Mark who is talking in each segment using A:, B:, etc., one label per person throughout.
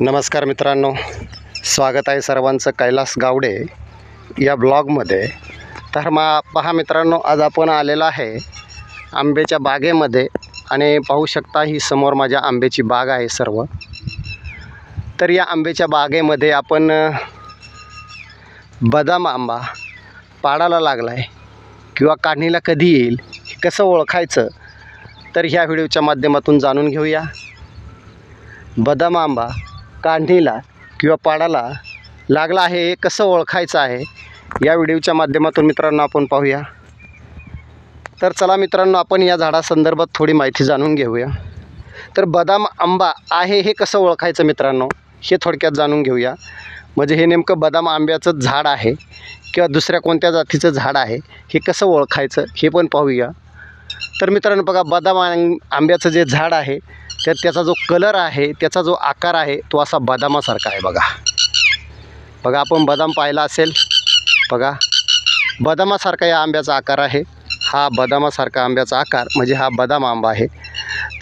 A: नमस्कार मित्रांनो स्वागत आहे सर्वांचं कैलास गावडे या ब्लॉगमध्ये. तर मा पहा मित्रांनो आज आपण आलेलो आहे आंब्याच्या बागेमध्ये आणि पाहू शकता ही समोर माझ्या आंब्याची बाग आहे सर्व. तर या आंब्याच्या बागेमध्ये आपण बदाम आंबा पाडाला लागला आहे किंवा काढणीला कधी येईल हे कसं ओळखायचं तर ह्या व्हिडिओच्या माध्यमातून जाणून घेऊया. बदाम आंबा काढणीला किंवा पाडाला लागला आहे हे कसं ओळखायचं आहे? या व्हिडिओच्या माध्यमातून मित्रांनो आपण पाहूया. तर चला मित्रांनो आपण या झाडासंदर्भात थोडी माहिती जाणून घेऊया. तर बदाम आंबा आहे हे कसं ओळखायचं मित्रांनो? हे थोडक्यात जाणून घेऊया. म्हणजे हे नेमकं बदाम आंब्याचं झाड आहे किंवा दुसऱ्या कोणत्या जातीचं झाड आहे हे कसं ओळखायचं हे पण पाहूया. तर मित्रांनो बघा बदाम आंब्याचं जे झाड आहे तर त्याचा जो कलर आहे त्याचा जो आकार आहे तो असा बदामासारखा आहे बघा. बघा आपण बदाम पाहिला असेल. बघा बदामासारखा या आंब्याचा आकार आहे. हा बदामासारखा आंब्याचा आकार म्हणजे हा बदाम आंबा आहे.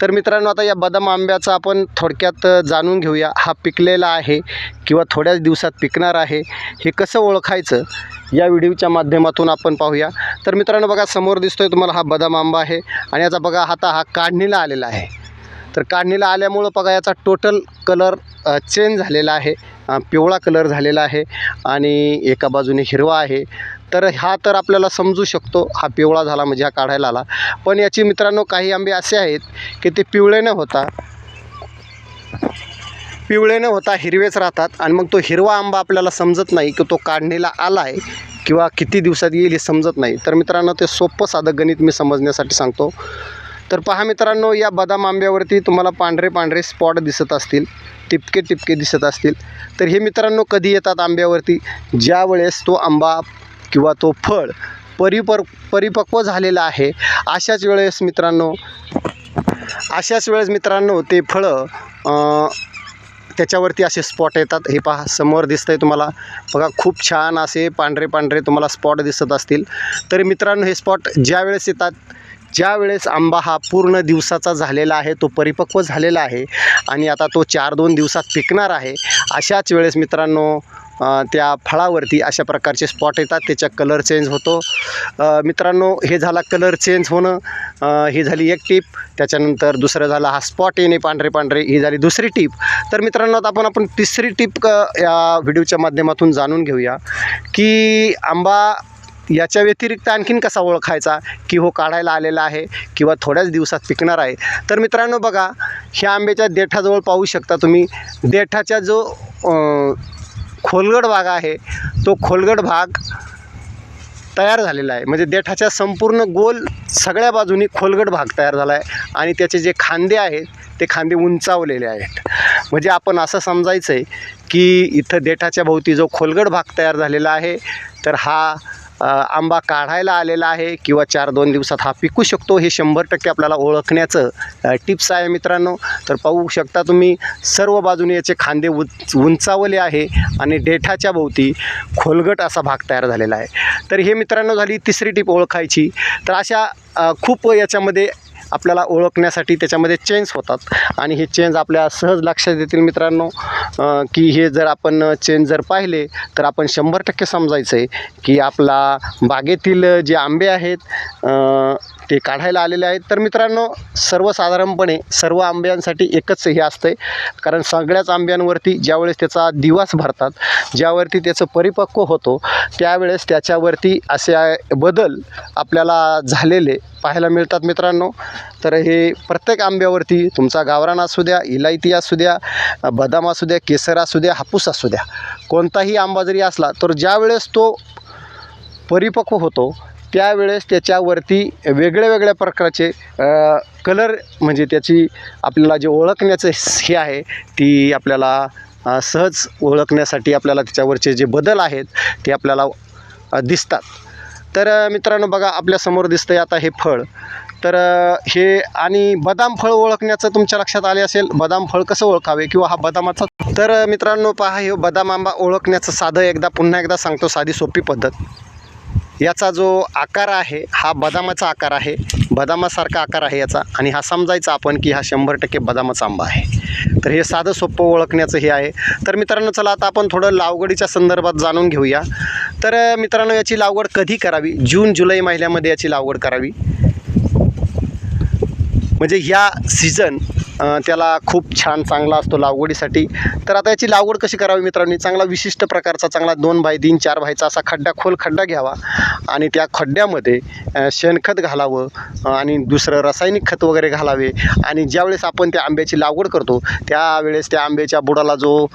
A: तर मित्रांनो आता या बदाम आंब्याचा आपण थोडक्यात जाणून घेऊया. हा पिकलेला आहे किंवा थोड्याच दिवसात पिकणार आहे हे कसं ओळखायचं या व्हिडिओच्या माध्यमातून आपण पाहूया. तर मित्रांनो बघा समोर दिसतोय तुम्हाला हा बदाम आंबा आहे. आणि याचा बघा आता हा काढणीला आलेला आहे. तर काढणीला आल्यामुळं बघा याचा टोटल कलर चेंज झालेला आहे. पिवळा कलर झालेला आहे आणि एका बाजूने हिरवा आहे. तर हा तर आपल्याला समजू शकतो हा पिवळा झाला म्हणजे हा काढायला आला. पण याची मित्रांनो काही आंबे असे आहेत की ते पिवळे न होता पिवळे न होता हिरवेच राहतात आणि मग तो हिरवा आंबा आपल्याला समजत नाही की तो काढणीला आला आहे किंवा किती दिवसात येईल हे समजत नाही. तर मित्रांनो ते सोपं साधं गणित मी समजण्यासाठी सांगतो. तर पहा मित्रांनो या बदाम आंब्यावरती तुम्हाला पांढरे पांढरे स्पॉट दिसत असतील. टिपके टिपके दिसत असतील. तर हे मित्रांनो कधी येतात आंब्यावरती? ज्या वेळेस तो आंबा किंवा तो फळ परिपर परिपक्व झालेला आहे अशाच वेळेस मित्रांनो अशाच वेळेस मित्रांनो ते फळं त्याच्यावरती असे स्पॉट येतात. हे पहा समोर दिसतंय तुम्हाला. बघा खूप छान असे पांढरे पांढरे तुम्हाला स्पॉट दिसत असतील. तर मित्रांनो हे स्पॉट ज्या वेळेस येतात ज्या वेळेस आंबा हा पूर्ण दिवसाचा झालेला आहे तो परिपक्व झालेला आहे आणि आता तो चार दोन दिवसात पिकणार आहे अशाच वेळेस मित्रांनो त्या फळावरती अशा प्रकारचे स्पॉट येतात त्याच्या कलर चेंज होतो. मित्रांनो हे झाला कलर चेंज होणं ही झाली एक टीप त्याच्यानंतर दुसरं झालं हा स्पॉट येणे पांढरे पांढरे ही झाली दुसरी टीप तर मित्रांनो आता आपण आपण तिसरी टीप क या व्हिडिओच्या माध्यमातून जाणून घेऊया की आंबा याच्या व्यतिरिक्त आणखीन कसा ओळखायचा की हो काढायला आलेला आहे किंवा थोड्याच दिवसात पिकणार आहे? तर मित्रांनो बघा ह्या आंब्याच्या देठाजवळ पाहू शकता तुम्ही. देठाचा जो खोलगड भाग आहे तो खोलगड भाग तयार झालेला आहे. म्हणजे देठाच्या संपूर्ण गोल सगळ्या बाजूनी खोलगड भाग तयार झाला आहे आणि त्याचे जे खांदे आहेत ते खांदे उंचावलेले आहेत. म्हणजे आपण असं समजायचं आहे की इथं देठाच्या भोवती जो खोलगड भाग तयार झालेला आहे तर हा आंबा काढायला आलेला आहे किंवा चार दोन दिवसात हा पिकू शकतो हे शंभर टक्के आपल्याला ओळखण्याचं टिप्स आहे मित्रांनो. तर पाहू शकता तुम्ही सर्व बाजूने याचे खांदे उंच उंचावले आहे आणि देठाच्या भोवती खोलगट असा भाग तयार झालेला आहे. तर हे मित्रांनो झाली तिसरी टीप ओळखायची. तर अशा खूप याच्यामध्ये आपल्याला ओळखण्यासाठी त्याच्यामध्ये चेंज होतात. आणि हे चेंज आपल्या सहज लक्षात येतील मित्रांनो की हे जर आपण चेंज जर पाहिले तर आपण शंभर टक्के समजायचं आहे की आपला बागेतील जे आंबे आहेत ते काढायला आलेले आहेत. तर मित्रांनो सर्वसाधारणपणे सर्व आंब्यांसाठी एकच हे असतं आहे कारण सगळ्याच आंब्यांवरती ज्यावेळेस त्याचा दिवस भरतात ज्यावरती त्याचं परिपक्व होतो त्यावेळेस त्याच्यावरती असे बदल आपल्याला झालेले पाहायला मिळतात मित्रांनो. तर हे प्रत्येक आंब्यावरती तुमचा गावरान असू द्या इलायती असू द्या बदाम असू द्या केसर असू द्या हापूस असू द्या. कोणताही आंबा जरी असला तर ज्यावेळेस तो परिपक्व होतो त्यावेळेस त्याच्यावरती वेगळ्या वेगळ्या प्रकारचे कलर म्हणजे त्याची आपल्याला जे ओळखण्याचं हे आहे ती आपल्याला सहज ओळखण्यासाठी आपल्याला त्याच्यावरचे जे बदल आहेत ते आपल्याला दिसतात. तर मित्रांनो बघा आपल्यासमोर दिसतं आहे आता हे फळ. तर हे आणि बदाम फळ ओळखण्याचं तुमच्या लक्षात आले असेल बदाम फळ कसं ओळखावे किंवा हा बदामाचा? तर मित्रांनो पहा हे बदाम आंबा ओळखण्याचं साधं एकदा पुन्हा एकदा सांगतो साधी सोपी पद्धत. याचा जो आकार आहे हा बदामाचा आकार आहे. बदामासारखा आकार आहे याचा. आणि हा समजायचा आपण की हा शंभर टक्के बदामाचा आंबा आहे. तर हे साधं सोपं ओळखण्याचं हे आहे. तर मित्रांनो चला आता आपण थोडं लावगडीच्या संदर्भात जाणून घेऊया. तर मित्रांनो याची लागवड कधी करावी? जून जुलै महिन्यामध्ये याची लागवड करावी? म्हणजे ह्या सीझन त्याला खूप छान चांगला असतो लागवडीसाठी. तर आता याची लागवड कशी करावी मित्रांनी? चांगला विशिष्ट प्रकारचा चांगला दोन भाई तीन चार भाईचा असा खड्डा खोल खड्डा घ्यावा आणि त्या खड्ड्यामध्ये शेणखत घालावं आणि दुसरं रासायनिक खत वगैरे घालावे. आणि ज्यावेळेस आपण त्या आंब्याची लागवड करतो त्यावेळेस त्या आंब्याच्या बुडाला जो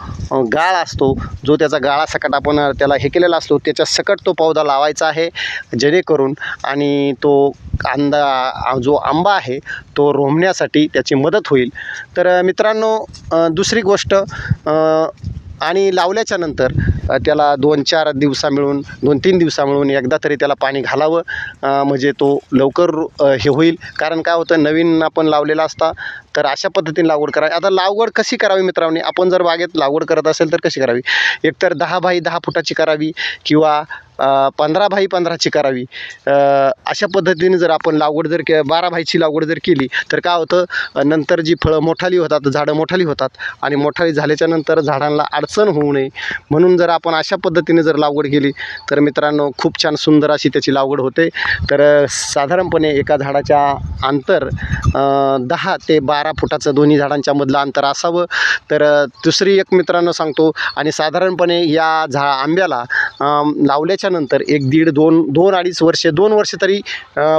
A: गाळ असतो जो त्याचा गाळा सकट आपण त्याला हे केलेला असतो त्याच्या सकट तो पौधा लावायचा आहे जेणेकरून आणि तो कांदा जो आंबा आहे तो रोमण्यासाठी त्याची मदत होईल. तर मित्रांनो दुसरी गोष्ट आणि लावल्याच्या नंतर त्याला दोन चार दिवसा मिळून दोन तीन दिवसा मिळून एकदा तरी त्याला पाणी घालावं म्हणजे तो लवकर हे होईल. कारण काय होतं नवीन आपण लावलेला असता तर अशा पद्धतीने लागवड करावी. आता लागवड कशी करावी मित्रांनी? आपण जर बागेत लागवड करत असेल तर कशी करावी? एकतर दहा बाय दहा फुटाची करावी किंवा पंधरा भाई पंधराची करावी अशा पद्धतीने जर आपण लागवड जर के बारा भाईची लागवड जर केली तर काय होतं? नंतर जी फळं मोठाली होतात झाडं मोठाली होतात आणि मोठाली झाल्याच्यानंतर झाडांना अडचण होऊ नये. म्हणून जर आपण अशा पद्धतीने जर लागवड केली तर मित्रांनो खूप छान सुंदर अशी त्याची लागवड होते. तर साधारणपणे एका झाडाच्या अंतर दहा ते बारा फुटाचं दोन्ही झाडांच्या मधलं अंतर असावं. तर दुसरी एक मित्रांनो सांगतो आणि साधारणपणे या झा आंब्याला लावल्याच्या नंतर एक दीड दोन दोन अडीच वर्षे दोन वर्ष तरी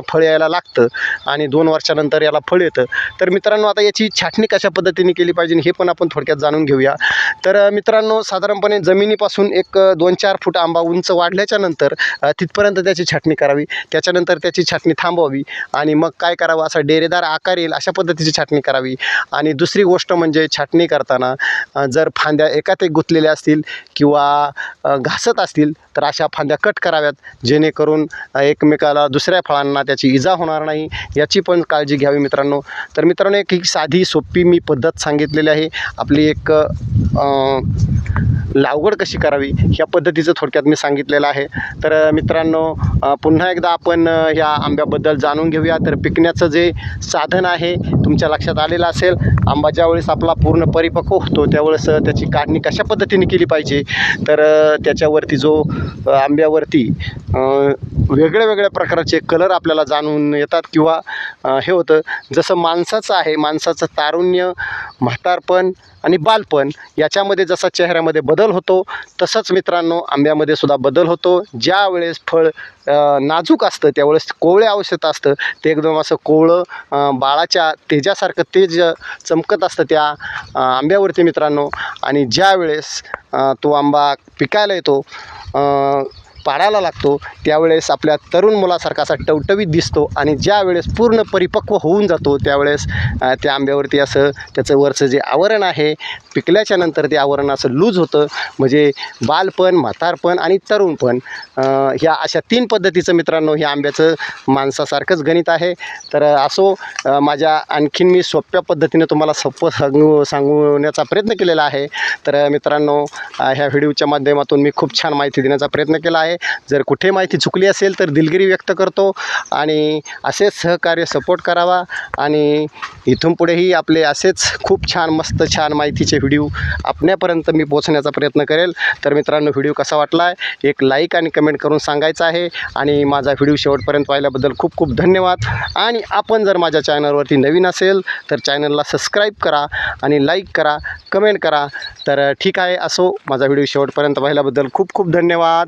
A: फळ यायला लागतं आणि दोन वर्षानंतर याला फळ येतं. तर मित्रांनो आता याची छाटणी कशा पद्धतीने केली पाहिजे हे पण आपण थोडक्यात जाणून घेऊया. तर मित्रांनो साधारणपणे जमिनीपासून एक दोन चार फूट आंबा उंच वाढल्याच्या नंतर तिथपर्यंत त्याची छाटणी करावी. त्याच्यानंतर त्याची छाटणी थांबवावी आणि मग काय करावं? असा डेरेदार आकार येईल अशा पद्धतीची छाटणी करावी. आणि दुसरी गोष्ट म्हणजे छाटणी करताना जर फांद्या एकात एक गुंतलेल्या असतील किंवा घासत असतील तर अशा फांद्या कट कराव्यात जेणेकरून एकमेकाला दुसऱ्या फळांना त्याची इजा होणार नाही याची पण काळजी घ्यावी मित्रांनो. तर मित्रांनो एक ही साधी सोपी मी पद्धत सांगितलेली आहे. आपली एक लागवड कशी करावी ह्या पद्धतीचं थोडक्यात मी सांगितलेलं आहे. तर मित्रांनो पुन्हा एकदा आपण ह्या आंब्याबद्दल जाणून घेऊया. तर पिकण्याचं जे साधन आहे तुमच्या लक्षात आलेलं असेल आंबा ज्यावेळेस आपला पूर्ण परिपक्व होतो त्यावेळेस त्याची काढणी कशा पद्धतीने केली पाहिजे? तर त्याच्यावरती जो आंब्या त्याच्यावरती वेगळ्या वेगळ्या प्रकारचे कलर आपल्याला जाणून येतात किंवा हे होतं जसं माणसाचं आहे माणसाचं तारुण्य म्हातारपण आणि बालपण याच्यामध्ये जसा चेहऱ्यामध्ये बदल होतो तसंच मित्रांनो आंब्यामध्ये सुद्धा बदल होतो. ज्या वेळेस फळ नाजूक असतं त्यावेळेस कोवळे आवश्यक असतं ते एकदम असं कोवळं बाळाच्या तेजासारखं तेज चमकत असतं त्या आंब्यावरती मित्रांनो. आणि ज्या वेळेस तो आंबा पिकायला येतो पाडायला लागतो त्यावेळेस आपल्या तरुण मुलासारखा असा टवटवीत दिसतो आणि ज्या वेळेस पूर्ण परिपक्व होऊन जातो त्यावेळेस त्या आंब्यावरती असं त्याचं वरचं जे आवरण आहे पिकल्याच्या नंतर ते आवरण असं लूज होतं. म्हणजे बालपण म्हातारपण आणि तरुणपण ह्या अशा तीन पद्धतीचं मित्रांनो ह्या आंब्याचं माणसासारखंच गणित आहे. तर असो माझ्या आणखीन मी सोप्या पद्धतीने तुम्हाला सोपं सांगू सांगण्याचा प्रयत्न केलेला आहे. तर मित्रांनो ह्या व्हिडिओच्या माध्यमातून मी खूप छान माहिती देण्याचा प्रयत्न केला आहे. जर कुठे माहिती चुकली असेल तर दिलगिरी व्यक्त करतो आणि असेच सहकार्य सपोर्ट करावा आणि इथून पुढेही आपले असेच खूप छान मस्त छान माहितीचे व्हिडिओ आपल्यापर्यंत मी पोचण्याचा प्रयत्न करेल. तर मित्रांनो व्हिडिओ कसा वाटला आहे एक लाईक आणि कमेंट करून सांगायचं आहे आणि माझा व्हिडिओ शेवटपर्यंत पाहिल्याबद्दल खूप खूप धन्यवाद. आणि आपण जर माझ्या चॅनलवरती नवीन असेल तर चॅनलला सबस्क्राईब करा आणि लाईक करा कमेंट करा. तर ठीक आहे असो. माझा व्हिडिओ शेवटपर्यंत पाहिल्याबद्दल खूप खूप धन्यवाद.